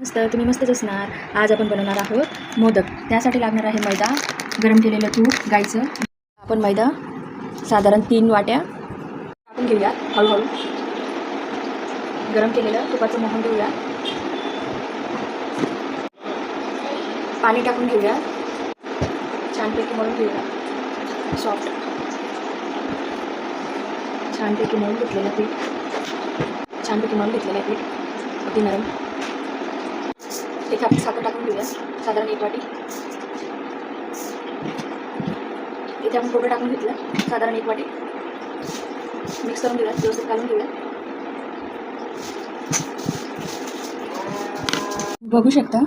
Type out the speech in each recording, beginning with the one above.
मस्त तुम्ही मस्तच असणार. आज आपण बनवणार आहोत मोदक. त्यासाठी लागणार आहे मैदा. गरम केलेलं तूप गाईचं. आपण मैदा साधारण तीन वाट्या आपण घेऊया हळूहळू. गरम केलेलं तुपाचं मोहन घेऊया पाणी टाकून घेऊया छानपैकी मळून घेऊया सॉफ्ट छानपैकी मळून घेतलेलं पीठ. छानपैकी मळून घेतलेलं आहे पीठ. अगदी नरम. इथे आपण साखर टाकून घेऊया. साधारण एक वाटी. इथे आपण खोबरं टाकून घेतलं. साधारण एक वाटी. मिक्स करून घेऊया. व्यवस्थित घालून घेऊया. बघू शकता.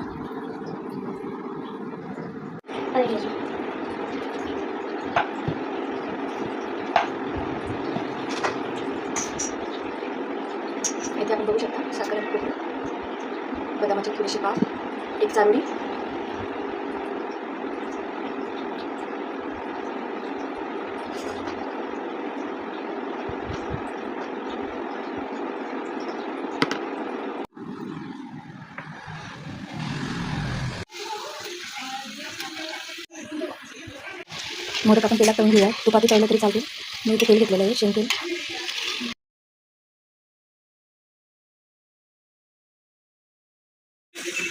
इथे आपण बघू शकता साखर आणि बदामाची थोडीशी पाव एक चारोळी मोदक आपण तेलात तळून घेऊया तुपाती पाहिलं तरी चालते मी इथे तेल घेतलेलं आहे शेंगतेल.